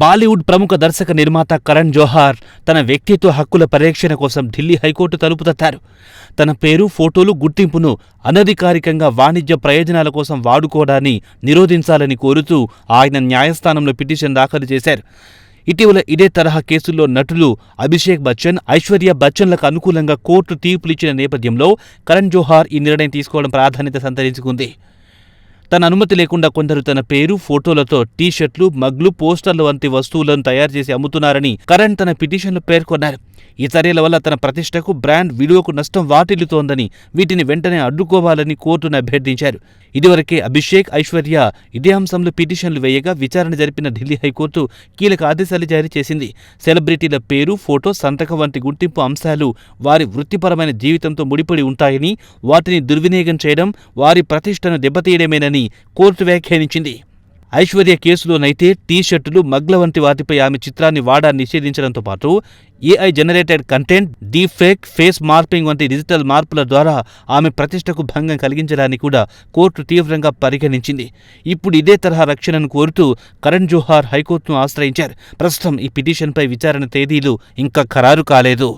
బాలీవుడ్ ప్రముఖ దర్శక నిర్మాత కరణ్ జోహార్ తన వ్యక్తిత్వ హక్కుల పరిరక్షణ కోసం ఢిల్లీ హైకోర్టు తలుపు తట్టారు. తన పేరు ఫోటోలు గుర్తింపును అనధికారికంగా వాణిజ్య ప్రయోజనాల కోసం వాడుకోవడాన్ని నిరోధించాలని కోరుతూ ఆయన న్యాయస్థానంలో పిటిషన్ దాఖలు చేశారు. ఇటీవల ఇదే తరహా కేసుల్లో నటులు అభిషేక్ బచ్చన్ ఐశ్వర్య బచ్చన్లకు అనుకూలంగా కోర్టు తీర్పులిచ్చిన నేపథ్యంలో కరణ్ జోహార్ ఈ నిర్ణయం తీసుకోవడం ప్రాధాన్యత సంతరించుకుంది. తన అనుమతి లేకుండా కొందరు తన పేరు ఫోటోలతో టీ-షర్ట్లు మగ్లు పోస్టర్లు వంటి వస్తువులను తయారు చేసి అమ్ముతున్నారని కరణ్ తన పిటిషన్లో పేర్కొన్నారు. ఈ చర్యల వల్ల తన ప్రతిష్టకు బ్రాండ్ విలువకు నష్టం వాటిల్లుతోందని వీటిని వెంటనే అడ్డుకోవాలని కోర్టును అభ్యర్థించారు. ఇదివరకే అభిషేక్ ఐశ్వర్య ఇదే అంశంలో పిటిషన్లు వేయగా విచారణ జరిపిన ఢిల్లీ హైకోర్టు కీలక ఆదేశాలు జారీ చేసింది. సెలబ్రిటీల పేరు ఫోటో సంతకం వంటి గుర్తింపు అంశాలు వారి వృత్తిపరమైన జీవితంతో ముడిపడి ఉంటాయని వాటిని దుర్వినియోగం చేయడం వారి ప్రతిష్టను దెబ్బతీయడమేనని కోర్టు వ్యాఖ్యానించింది. ఐశ్వర్య కేసులోనైతే టీ షర్టులు మగ్ల వంటి వాటిపై ఆమె చిత్రాన్ని వాడా నిషేధించడంతో పాటు AI generated content deep fake face morphing వంటి డిజిటల్ మార్పుల ద్వారా ఆమె ప్రతిష్టకు భంగం కలిగించడాన్ని కూడా కోర్టు తీవ్రంగా పరిగణించింది. ఇప్పుడు ఇదే తరహా రక్షణను కోరుతూ కరణ్ జోహార్ హైకోర్టును ఆశ్రయించారు. ప్రస్తుతం ఈ పిటిషన్పై విచారణ తేదీలు ఇంకా ఖరారు కాలేదు.